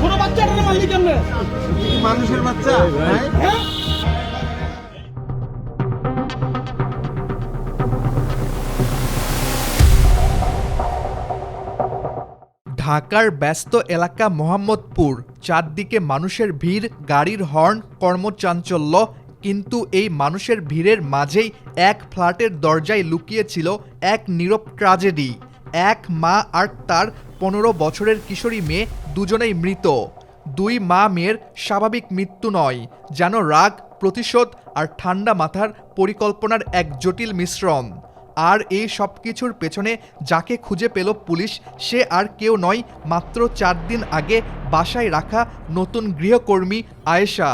ছোট বাচ্চাটা মারলি কেমনে? মানুষের বাচ্চা হ্যাঁ? হ্যাঁ? ঢাকার ব্যস্ত এলাকা মোহাম্মদপুর চারদিকে মানুষের ভিড় গাড়ির হর্ন কর্মচাঞ্চল্য কিন্তু এই মানুষের ভিড়ের মাঝেই এক ফ্ল্যাটের দরজায় লুকিয়েছিল এক নীরব ট্রাজেডি। এক মা আর তার পনেরো বছরের কিশোরী মেয়ে দুজনেই মৃত। দুই মা মেয়ের স্বাভাবিক মৃত্যু নয়, যেন রাগ, প্রতিশোধ আর ঠান্ডা মাথার পরিকল্পনার এক জটিল মিশ্রণ। আর এই সব কিছুর পেছনে যাকে খুঁজে পেল পুলিশ, সে আর কেউ নয়, মাত্র চার দিন আগে বাসায় রাখা নতুন গৃহকর্মী আয়েশা।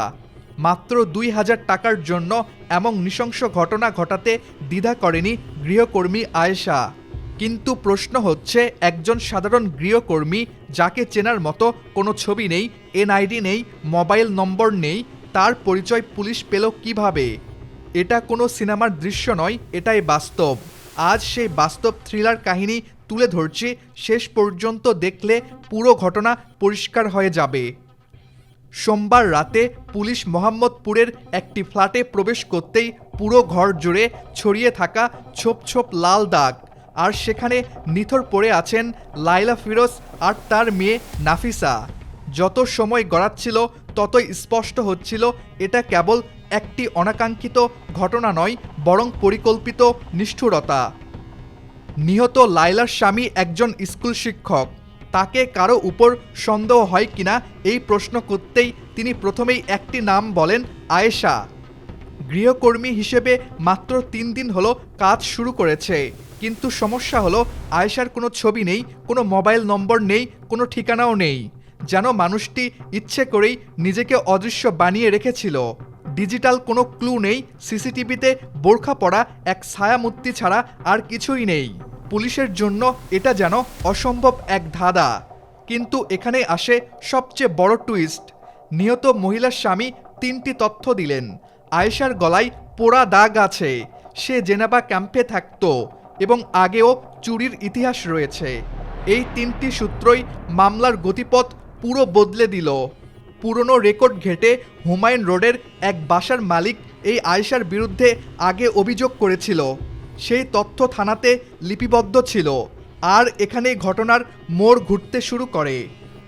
মাত্র দুই হাজার টাকার জন্য এমন নৃশংস ঘটনা ঘটাতে দ্বিধা করেনি গৃহকর্মী আয়েশা। কিন্তু প্রশ্ন হচ্ছে, একজন সাধারণ গৃহকর্মী যাকে চেনার মতো কোনো ছবি নেই, এনআইডি নেই, মোবাইল নম্বর নেই, তার পরিচয় পুলিশ পেল কীভাবে? এটা কোনো সিনেমার দৃশ্য নয়, এটাই বাস্তব। আজ সেই বাস্তব থ্রিলার কাহিনী তুলে ধরছি, শেষ পর্যন্ত দেখলে পুরো ঘটনা পরিষ্কার হয়ে যাবে। সোমবার রাতে পুলিশ মোহাম্মদপুরের একটি ফ্ল্যাটে প্রবেশ করতেই পুরো ঘর জুড়ে ছড়িয়ে থাকা ছোপ ছোপ লাল দাগ। আর সেখানে নিথর পড়ে আছেন লাইলা ফিরোজ আর তার মেয়ে নাফিসা। যত সময় গড়াচ্ছিল, ততই স্পষ্ট হচ্ছিল, এটা কেবল একটি অনাকাঙ্ক্ষিত ঘটনা নয়, বরং পরিকল্পিত নিষ্ঠুরতা। নিহত লাইলার স্বামী একজন স্কুল শিক্ষক। তাকে কারও উপর সন্দেহ হয় কিনা, এই প্রশ্ন করতেই তিনি প্রথমেই একটি নাম বলেন আয়েশা। গৃহকর্মী হিসেবে মাত্র তিন দিন হলো কাজ শুরু করেছে। কিন্তু সমস্যা হলো, আয়েশার কোনো ছবি নেই, কোনো মোবাইল নম্বর নেই, কোনো ঠিকানাও নেই। যেন মানুষটি ইচ্ছে করেই নিজেকে অদৃশ্য বানিয়ে রেখেছিল। ডিজিটাল কোনো ক্লু নেই, সিসিটিভিতে বোরখা পড়া এক ছায়ামূর্তি ছাড়া আর কিছুই নেই। পুলিশের জন্য এটা যেন অসম্ভব এক ধাঁধা। কিন্তু এখানে আসে সবচেয়ে বড় টুইস্ট। নিহত মহিলার স্বামী তিনটি তথ্য দিলেন। আয়েশার গলায় পোড়া দাগ আছে। সে জেনেভা ক্যাম্পে থাকতো। এবং আগেও চুরির ইতিহাস রয়েছে। এই তিনটি সূত্রই মামলার গতিপথ পুরো বদলে দিল। পুরনো রেকর্ড ঘেটে হুমায়ুন রোডের এক বাসার মালিক এই আয়েশার বিরুদ্ধে আগে অভিযোগ করেছিল। সেই তথ্য থানাতে লিপিবদ্ধ ছিল। আর এখানেই ঘটনার মোড় ঘুরতে শুরু করে।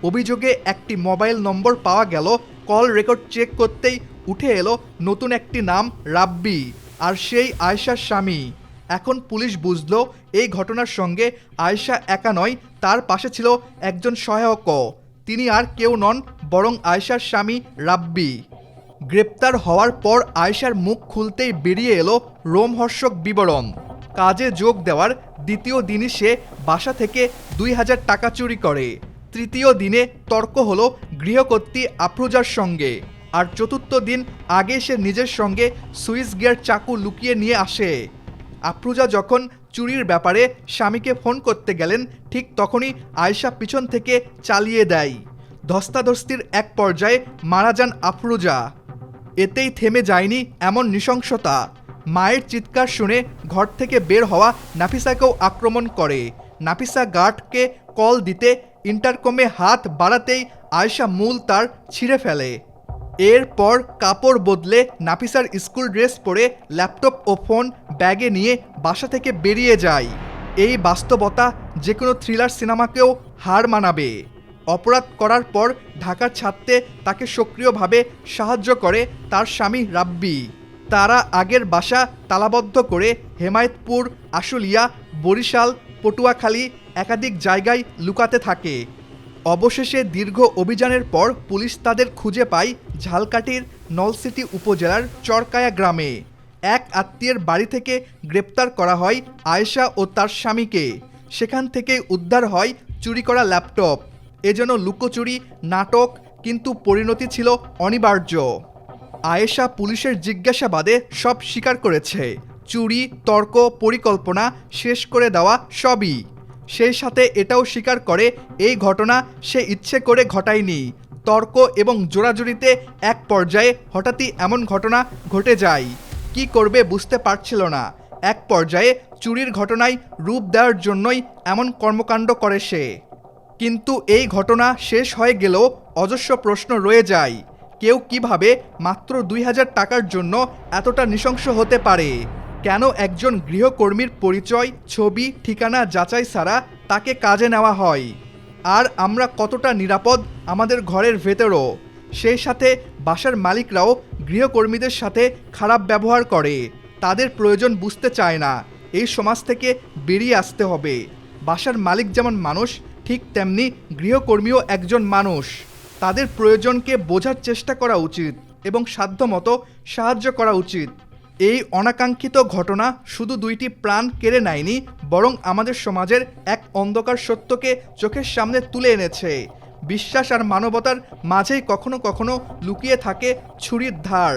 অভিযোগে একটি মোবাইল নম্বর পাওয়া গেল, কল রেকর্ড চেক করতেই উঠে এলো নতুন একটি নাম রাব্বি আর সেই আয়েশার স্বামী। এখন পুলিশ বুঝল এই ঘটনার সঙ্গে আয়েশা একা নয়, তার পাশে ছিল একজন সহায়ক। তিনি আর কেউ নন, বরং আয়েশার স্বামী রাব্বি। গ্রেপ্তার হওয়ার পর আয়েশার মুখ খুলতেই বেরিয়ে এলো রোমহর্ষক বিবরণ। কাজে যোগ দেওয়ার দ্বিতীয় দিনই সে বাসা থেকে দুই হাজার টাকা চুরি করে। তৃতীয় দিনে তর্ক হলো গৃহকর্ত্রী আফরোজার সঙ্গে। আর চতুর্থ দিন আগে সে নিজের সঙ্গে সুইস গিয়ার চাকু লুকিয়ে নিয়ে আসে। আফরুজা যখন চুরির ব্যাপারে স্বামীকে ফোন করতে গেলেন, ঠিক তখনই আয়েশা পিছন থেকে চালিয়ে দেয়। ধস্তাধস্তির এক পর্যায়ে মারা যান আফরুজা। এতেই থেমে যায়নি এমন নৃশংসতা। মায়ের চিৎকার শুনে ঘর থেকে বের হওয়া নাফিসাকেও আক্রমণ করে। নাফিসা গার্ডকে কল দিতে, ইন্টারকমে হাত বাড়াতেই আয়েশা মূল তার ছিঁড়ে ফেলে। এরপর কাপড় বদলে নাফিসার স্কুল ড্রেস পরে ল্যাপটপ ও ফোন ব্যাগে নিয়ে বাসা থেকে বেরিয়ে যায়। এই বাস্তবতা যে কোনো থ্রিলার সিনেমাকেও হার মানাবে। অপরাধ করার পর ঢাকা ছাড়তে তাকে সক্রিয়ভাবে সাহায্য করে তার স্বামী রাব্বি। তারা আগের বাসা তালাবদ্ধ করে হেমায়তপুর, আশুলিয়া, বরিশাল, পটুয়াখালী একাধিক জায়গায় লুকাতে থাকে। অবশেষে দীর্ঘ অভিযানের পর পুলিশ তাদের খুঁজে পায় ঝালকাঠির নলসিটি উপজেলার চরকায়া গ্রামে। এক আত্মীয়ের বাড়ি থেকে গ্রেপ্তার করা হয় আয়েশা ও তার স্বামীকে। সেখান থেকে উদ্ধার হয় চুরি করা ল্যাপটপ। এজন্য লুকোচুরি, নাটক, কিন্তু পরিণতি ছিল অনিবার্য। আয়েশা পুলিশের জিজ্ঞাসাবাদে সব স্বীকার করেছে। চুরি, তর্ক, পরিকল্পনা শেষ করে দেওয়া সবই। সেই সাথে এটাও স্বীকার করে, এই ঘটনা সে ইচ্ছে করে ঘটায়নি। তর্ক এবং জোড়াজুড়িতে এক পর্যায়ে হঠাৎই এমন ঘটনা ঘটে যায়। কি করবে বুঝতে পারছিল না। এক পর্যায়ে চুরির ঘটনায় রূপ দেওয়ার জন্যই এমন কর্মকাণ্ড করে সে। কিন্তু এই ঘটনা শেষ হয়ে গেলেও অজস্র প্রশ্ন রয়ে যায়। কেউ কীভাবে মাত্র দুই হাজার টাকার জন্য এতটা নৃশংস হতে পারে? কেন একজন গৃহকর্মীর পরিচয়, ছবি, ঠিকানা যাচাই ছাড়া তাকে কাজে নেওয়া হয়? আর আমরা কতটা নিরাপদ আমাদের ঘরের ভেতরও? সেই সাথে বাসার মালিকরাও গৃহকর্মীদের সাথে খারাপ ব্যবহার করে। তাদের প্রয়োজন বুঝতে চায় না। এই সমাজ থেকে বেরিয়ে আসতে হবে। বাসার মালিক যেমন মানুষ, ঠিক তেমনি গৃহকর্মীও একজন মানুষ। তাদের প্রয়োজনকে বোঝার চেষ্টা করা উচিত এবং সাধ্যমতো সাহায্য করা উচিত। এই অনাকাঙ্ক্ষিত ঘটনা শুধু দুইটি প্রাণ কেড়ে নেয়নি, বরং আমাদের সমাজের এক অন্ধকার সত্যকে চোখের সামনে তুলে এনেছে। বিশ্বাস আর মানবতার মাঝেই কখনো কখনো লুকিয়ে থাকে ছুরির ধার।